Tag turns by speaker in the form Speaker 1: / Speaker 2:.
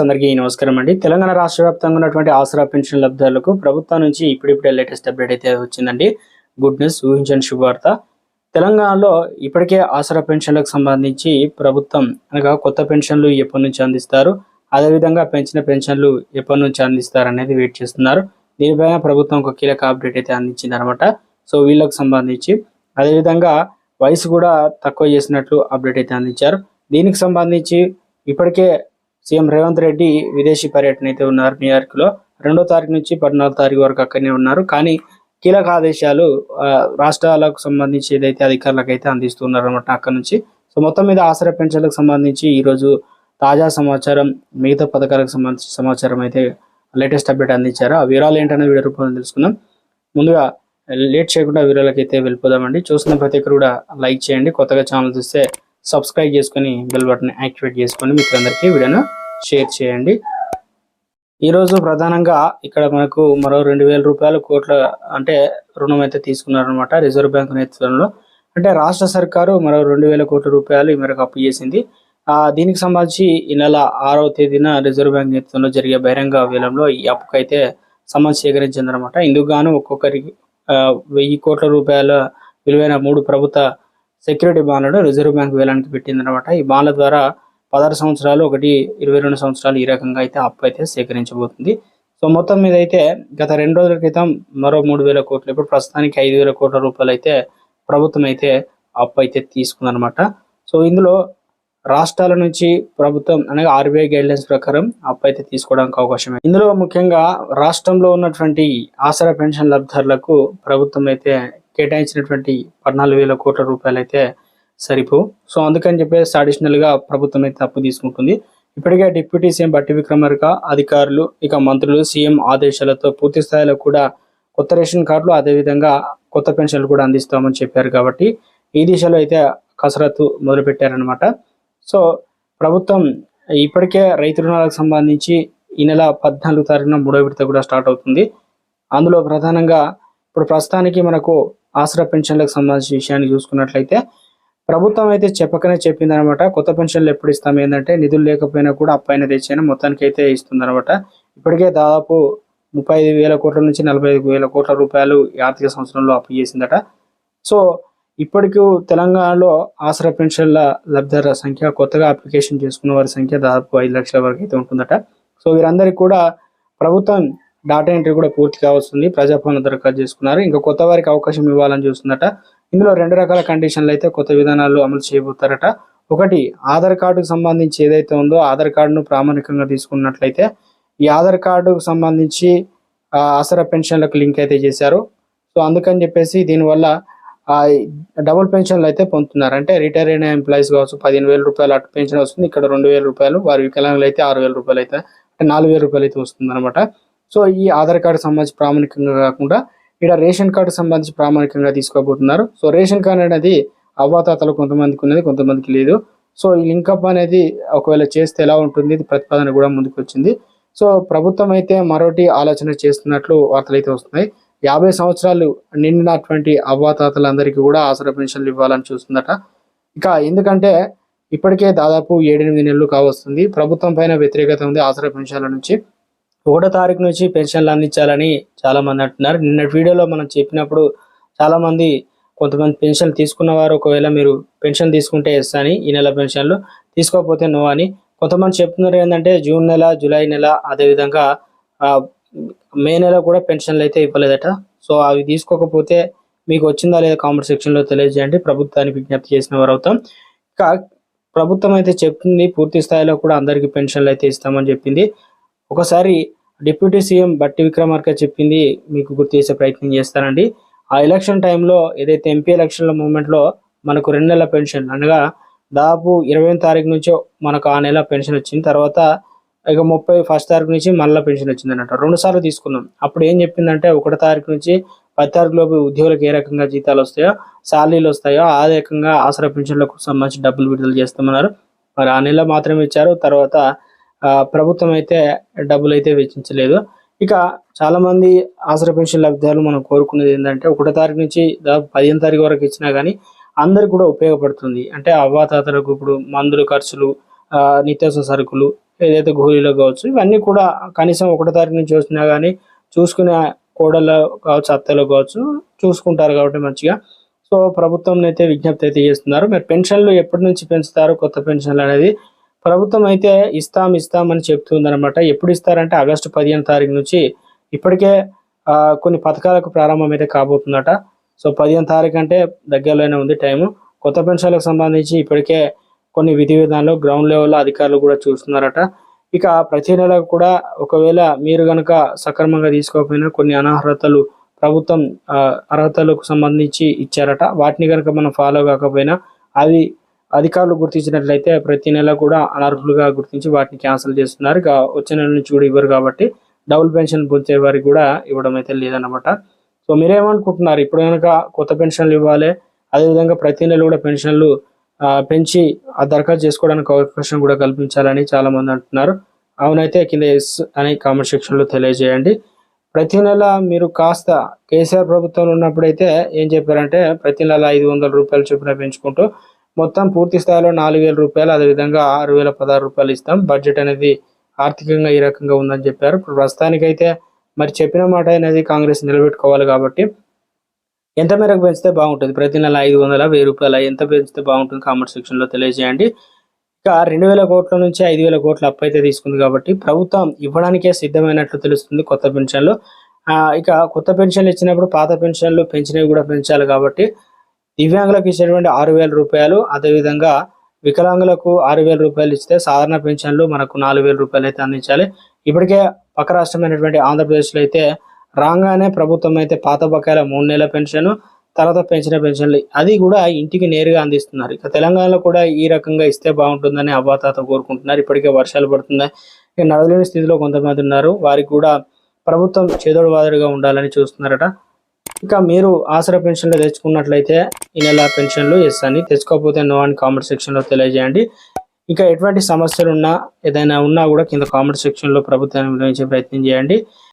Speaker 1: అందరికీ నమస్కారం అండి. తెలంగాణ రాష్ట్ర వ్యాప్తంగా ఉన్నటువంటి ఆసరా పెన్షన్ లబ్ధారులకు ప్రభుత్వం నుంచి ఇప్పుడిప్పుడే లేటెస్ట్ అప్డేట్ అయితే వచ్చిందండి. గుడ్ న్యూస్ ఊహించని శుభవార్త. తెలంగాణలో ఇప్పటికే ఆసరా పెన్షన్లకు సంబంధించి ప్రభుత్వం అనగా కొత్త పెన్షన్లు ఎప్పటి నుంచి అందిస్తారు అదేవిధంగా పెంచిన పెన్షన్లు ఎప్పటి నుంచి అందిస్తారు అనేది వెయిట్ చేస్తున్నారు. దీనిపైన ప్రభుత్వం ఒక కీలక అప్డేట్ అయితే అందించింది అనమాట సో వీళ్ళకు సంబంధించి. అదేవిధంగా వయసు కూడా తక్కువ చేసినట్లు అప్డేట్ అయితే అందించారు. దీనికి సంబంధించి ఇప్పటికే సీఎం రేవంత్ రెడ్డి విదేశీ పర్యటన అయితే ఉన్నారు న్యూయార్క్లో. రెండో తారీఖు నుంచి పద్నాలుగు తారీఖు వరకు అక్కడనే ఉన్నారు. కానీ కీలక ఆదేశాలు ఆ, రాష్ట్రాలకు సంబంధించి ఏదైతే అధికారులకు అయితే అందిస్తున్నారు అనమాట అక్కడ నుంచి. సో మొత్తం మీద ఆసరా పెన్షన్లకు సంబంధించి ఈ రోజు తాజా సమాచారం మిగతా పథకాలకు సంబంధించి సమాచారం అయితే లేటెస్ట్ అప్డేట్ అందించారు. ఆ వివరాలు ఏంటనే వీడియో రూపంలో తెలుసుకుందాం. ముందుగా లేట్ చేయకుండా వీడియోలకి అయితే వెళ్ళిపోదామండి. చూస్తున్న ప్రతి ఒక్కరు కూడా లైక్ చేయండి. కొత్తగా ఛానల్ చూస్తే సబ్స్క్రైబ్ చేసుకొని బెల్ బటన్ యాక్టివేట్ చేసుకొని మీకు వీడియోను షేర్ చేయండి. ఈరోజు ప్రధానంగా ఇక్కడ మనకు మరో రెండు వేల రూపాయల కోట్ల అంటే రుణం అయితే తీసుకున్నారనమాట రిజర్వ్ బ్యాంక్ నేతృత్వంలో. అంటే రాష్ట్ర సర్కారు మరో రెండు వేల కోట్ల రూపాయలు ఈ మేరకు అప్పు చేసింది. ఆ దీనికి సంబంధించి ఈ నెల ఆరవ తేదీన రిజర్వ్ బ్యాంక్ నేతృత్వంలో జరిగే బహిరంగ వేలంలో ఈ అప్పుకైతే అయితే సమన్ సేకరించిందనమాట ఇందుకు గాను ఒక్కొక్కరికి వెయ్యి కోట్ల రూపాయల విలువైన మూడు ప్రభుత్వ సెక్యూరిటీ బాండ్లను రిజర్వ్ బ్యాంక్ వేలానికి పెట్టిందనమాట ఈ బాండ్ల ద్వారా పదహారు సంవత్సరాలు ఒకటి ఇరవై రెండు సంవత్సరాలు ఈ రకంగా అయితే అప్పు అయితే సేకరించబోతుంది. సో మొత్తం మీద అయితే గత రెండు రోజుల క్రితం మరో మూడు వేల కోట్లు ఇప్పుడు ప్రస్తుతానికి ఐదు వేల కోట్ల రూపాయలు అయితే ప్రభుత్వం అయితే అప్పు అయితే తీసుకుందనమాట సో ఇందులో రాష్ట్రాల నుంచి ప్రభుత్వం అనగా ఆర్బీఐ గైడ్లైన్స్ ప్రకారం అప్పు అయితే తీసుకోవడానికి అవకాశం ఇందులో ముఖ్యంగా రాష్ట్రంలో ఉన్నటువంటి ఆసరా పెన్షన్ లబ్ధారులకు ప్రభుత్వం అయితే కేటాయించినటువంటి పద్నాలుగు వేల కోట్ల రూపాయలు అయితే సరిపో సో అందుకని చెప్పేసి అడిషనల్గా ప్రభుత్వం అయితే అప్పు తీసుకుంటుంది. ఇప్పటికే డిప్యూటీ సీఎం బట్టి విక్రమార్క అధికారులు ఇక మంత్రులు సీఎం ఆదేశాలతో పూర్తి స్థాయిలో కూడా కొత్త రేషన్ కార్డులు అదేవిధంగా కొత్త పెన్షన్లు కూడా అందిస్తామని చెప్పారు కాబట్టి ఈ దిశలో అయితే కసరత్తు మొదలుపెట్టారనమాట సో ప్రభుత్వం ఇప్పటికే రైతు రుణాలకు సంబంధించి ఈ నెల పద్నాలుగు తారీఖున మూడో విడత కూడా స్టార్ట్ అవుతుంది. అందులో ప్రధానంగా ఇప్పుడు ప్రస్తుతానికి మనకు ఆసరా పెన్షన్లకు సంబంధించిన విషయాన్ని చూసుకున్నట్లయితే ప్రభుత్వం అయితే చెప్పకనే చెప్పింది అనమాట కొత్త పెన్షన్లు ఎప్పుడు ఇస్తాం ఏంటంటే నిధులు లేకపోయినా కూడా అప్పైన తెచ్చైనా మొత్తానికి అయితే ఇస్తుంది అనమాట ఇప్పటికే దాదాపు ముప్పై ఐదు వేల కోట్ల నుంచి నలభై ఐదు వేల కోట్ల రూపాయలు ఆర్థిక సంవత్సరంలో అప్పు చేసిందట. సో ఇప్పటికీ తెలంగాణలో ఆసరా పెన్షన్ల లబ్ధిదారుల సంఖ్య కొత్తగా అప్లికేషన్ చేసుకున్న వారి సంఖ్య దాదాపు ఐదు లక్షల వరకు అయితే ఉంటుందట. సో వీరందరికీ కూడా ప్రభుత్వం డాటా ఎంట్రీ కూడా పూర్తి కావస్తుంది ప్రజాపాలన దరఖాస్తు చేసుకున్నారు. ఇంకా కొత్త వారికి అవకాశం ఇవ్వాలని చూస్తుందట. ఇందులో రెండు రకాల కండిషన్లు అయితే కొత్త విధానాలు అమలు చేయబోతారట. ఒకటి ఆధార్ కార్డుకు సంబంధించి ఏదైతే ఉందో ఆధార్ కార్డును ప్రామాణికంగా తీసుకున్నట్లయితే ఈ ఆధార్ కార్డుకు సంబంధించి ఆసరా పెన్షన్లకు లింక్ అయితే చేశారు. సో అందుకని చెప్పేసి దీనివల్ల డబుల్ పెన్షన్లు అయితే పొందుతున్నారు. అంటే రిటైర్ అయిన ఎంప్లాయీస్ కావచ్చు పదిహేను వేల రూపాయలు అటు పెన్షన్ వస్తుంది ఇక్కడ రెండు వేల రూపాయలు వారి వికలాంగులు అయితే ఆరు వేల రూపాయలు అయితే అంటే నాలుగు వేల రూపాయలు అయితే వస్తుంది అనమాట సో ఈ ఆధార్ కార్డు సంబంధించి ప్రామాణికంగా కాకుండా ఇక్కడ రేషన్ కార్డు సంబంధించి ప్రామాణికంగా తీసుకోబోతున్నారు. సో రేషన్ కార్డు అనేది అవ్వాతాతలు కొంతమందికి ఉన్నది కొంతమందికి లేదు. సో ఈ లింకప్ అనేది ఒకవేళ చేస్తే ఎలా ఉంటుంది? ప్రతిపాదన కూడా ముందుకు వచ్చింది సో ప్రభుత్వం అయితే మరోటి ఆలోచన చేస్తున్నట్లు వార్తలు అయితే వస్తున్నాయి. యాభై సంవత్సరాలు నిండినటువంటి అవ్వాతాతలందరికీ కూడా ఆసరా పెన్షన్లు ఇవ్వాలని చూస్తుందట. ఇక ఎందుకంటే ఇప్పటికే దాదాపు ఏడెనిమిది నెలలు కావస్తుంది. ప్రభుత్వం పైన వ్యతిరేకత ఉంది ఆసరా పెన్షన్ల నుంచి. ఒకటో తారీఖు నుంచి పెన్షన్లు అందించాలని చాలామంది అంటున్నారు. నిన్న వీడియోలో మనం చెప్పినప్పుడు చాలామంది కొంతమంది పెన్షన్ తీసుకున్నవారు ఒకవేళ మీరు పెన్షన్ తీసుకుంటే ఎస్ అని ఈ నెల పెన్షన్లు తీసుకోకపోతే నో అని కొంతమంది చెప్తున్నారు. ఏంటంటే జూన్ నెల జూలై నెల అదేవిధంగా మే నెల కూడా పెన్షన్లు అయితే ఇవ్వలేదట. సో అవి తీసుకోకపోతే మీకు వచ్చిందా లేదా కామెంట్ సెక్షన్లో తెలియజేయండి. ప్రభుత్వానికి విజ్ఞప్తి చేసిన వారు అవుతాం. ఇక ప్రభుత్వం అయితే చెప్తుంది పూర్తి స్థాయిలో కూడా అందరికీ పెన్షన్లు అయితే ఇస్తామని చెప్పింది. ఒకసారి డిప్యూటీ సీఎం బట్టి విక్రమార్క చెప్పింది మీకు గుర్తు చేసే ప్రయత్నం చేస్తానండి. ఆ ఎలక్షన్ టైంలో ఏదైతే ఎంపీ ఎలక్షన్ల మూమెంట్లో మనకు రెండు నెలల పెన్షన్ అనగా దాదాపు ఇరవై తారీఖు నుంచి మనకు ఆ నెల పెన్షన్ వచ్చింది తర్వాత ఇక ముప్పై ఫస్ట్ తారీఖు నుంచి మళ్ళీ పెన్షన్ వచ్చింది అన్నట్టు రెండు సార్లు తీసుకున్నాం. అప్పుడు ఏం చెప్పిందంటే ఒకటో తారీఖు నుంచి పది తారీఖు లోపు ఉద్యోగులకు ఏ రకంగా జీతాలు వస్తాయో శాలరీలు వస్తాయో ఆ రకంగా ఆసరా పెన్షన్లకు సంబంధించి డబ్బులు విడుదల చేస్తామన్నారు. మరి ఆ నెల మాత్రమే ఇచ్చారు తర్వాత ప్రభుత్వం అయితే డబ్బులు అయితే వెచ్చించలేదు. ఇక చాలా మంది ఆసరా పెన్షన్ లబ్ధిదారులు మనం కోరుకునేది ఏంటంటే ఒకటో తారీఖు నుంచి దాదాపు పదిహేను తారీఖు వరకు ఇచ్చినా కానీ అందరికి కూడా ఉపయోగపడుతుంది. అంటే అవ్వాతాతలకు ఇప్పుడు మందులు ఖర్చులు నిత్యావసర సరుకులు ఏదైతే గోళీలో కావచ్చు ఇవన్నీ కూడా కనీసం ఒకటో తారీఖు నుంచి వచ్చినా కానీ చూసుకునే కోడల్లో కావచ్చు అత్తలో కావచ్చు చూసుకుంటారు కాబట్టి మంచిగా. సో ప్రభుత్వం అయితే విజ్ఞప్తి అయితే చేస్తున్నారు. మరి పెన్షన్లు ఎప్పటి నుంచి పెంచుతారు? కొత్త పెన్షన్లు అనేది ప్రభుత్వం అయితే ఇస్తాం ఇస్తాం అని చెప్తుంది అనమాట ఎప్పుడు ఇస్తారంటే ఆగస్టు పదిహేను తారీఖు నుంచి ఇప్పటికే కొన్ని పథకాలకు ప్రారంభం అయితే కాబోతుందట. సో పదిహేను తారీఖు అంటే దగ్గరలోనే ఉంది టైము. కొత్త పెన్షన్లకు సంబంధించి ఇప్పటికే కొన్ని విధి విధానాలు గ్రౌండ్ లెవెల్లో అధికారులు కూడా చూస్తున్నారట. ఇక ప్రతి నెల కూడా ఒకవేళ మీరు కనుక సక్రమంగా తీసుకోకపోయినా కొన్ని అనర్హతలు ప్రభుత్వం అర్హతలకు సంబంధించి ఇచ్చారట. వాటిని కనుక మనం ఫాలో కాకపోయినా అవి అధికారులు గుర్తించినట్లయితే ప్రతి నెల కూడా అనర్హులుగా గుర్తించి వాటిని క్యాన్సిల్ చేస్తున్నారు. ఇక వచ్చే నెల నుంచి కూడా ఇవ్వరు కాబట్టి డబుల్ పెన్షన్ పొందే వారికి కూడా ఇవ్వడం అయితే లేదన్నమాట. సో మీరేమనుకుంటున్నారు? ఇప్పుడు కనుక కొత్త పెన్షన్లు ఇవ్వాలి. అదేవిధంగా ప్రతి నెల కూడా పెన్షన్లు పెంచి ఆ దరఖాస్తు చేసుకోవడానికి అవకాశం కూడా కల్పించాలని చాలా మంది అంటున్నారు. అవునైతే కింద ఎస్ అని కామెంట్ సెక్షన్లో తెలియజేయండి. ప్రతి నెల మీరు కాస్త కేసీఆర్ ప్రభుత్వంలో ఉన్నప్పుడైతే ఏం చెప్పారంటే ప్రతి నెల ఐదు వందల రూపాయలు చొప్పున పెంచుకుంటూ మొత్తం పూర్తి స్థాయిలో నాలుగు వేల రూపాయలు అదేవిధంగా ఆరు వేల పదహారు రూపాయలు ఇస్తాం. బడ్జెట్ అనేది ఆర్థికంగా ఈ రకంగా ఉందని చెప్పారు. ఇప్పుడు ప్రస్తుతానికైతే మరి చెప్పిన మాట అనేది కాంగ్రెస్ నిలబెట్టుకోవాలి కాబట్టి ఎంత మేరకు పెంచితే బాగుంటుంది? ప్రతి నెల ఐదు వందల వెయ్యి రూపాయల ఎంత పెంచితే బాగుంటుంది కామెంట్ సెక్షన్లో తెలియజేయండి. ఇక రెండు వేల కోట్ల నుంచి ఐదు వేల కోట్ల అప్పు అయితే తీసుకుంది కాబట్టి ప్రభుత్వం ఇవ్వడానికే సిద్ధమైనట్లు తెలుస్తుంది కొత్త పెన్షన్లు. ఇక కొత్త పెన్షన్లు ఇచ్చినప్పుడు పాత పెన్షన్లు పెంచినవి కూడా పెంచాలి కాబట్టి దివ్యాంగులకు ఇచ్చేటువంటి ఆరు వేల రూపాయలు అదేవిధంగా వికలాంగులకు ఆరు వేల రూపాయలు ఇస్తే సాధారణ పెన్షన్లు మనకు నాలుగు వేల రూపాయలు అయితే అందించాలి. ఇప్పటికే పక్క రాష్ట్రమైనటువంటి ఆంధ్రప్రదేశ్లో అయితే రాగానే ప్రభుత్వం అయితే పాత బకాయిల మూడు నెలల పెన్షన్ తర్వాత పెంచిన పెన్షన్లు అది కూడా ఇంటికి నేరుగా అందిస్తున్నారు. ఇక తెలంగాణలో కూడా ఈ రకంగా ఇస్తే బాగుంటుందని అవ్వాతాత కోరుకుంటున్నారు. ఇప్పటికే వర్షాలు పడుతున్నాయి. ఇక నడవలేని స్థితిలో కొంతమంది ఉన్నారు. వారికి కూడా ప్రభుత్వం చేదోడు వాదడుగా ఉండాలని చూస్తున్నారట. ఇంకా మీరు ఆసరా పెన్షన్లు తెచ్చుకున్నట్లయితే ఈ నెల పెన్షన్లు ఎస్ అని తెచ్చుకోకపోతే నో అని కామెంట్ సెక్షన్లో తెలియజేయండి. ఇంకా ఎటువంటి సమస్యలు ఉన్నా ఏదైనా ఉన్నా కూడా కింద కామెంట్ సెక్షన్లో ప్రభుత్వాన్ని వినియోగించే ప్రయత్నం చేయండి.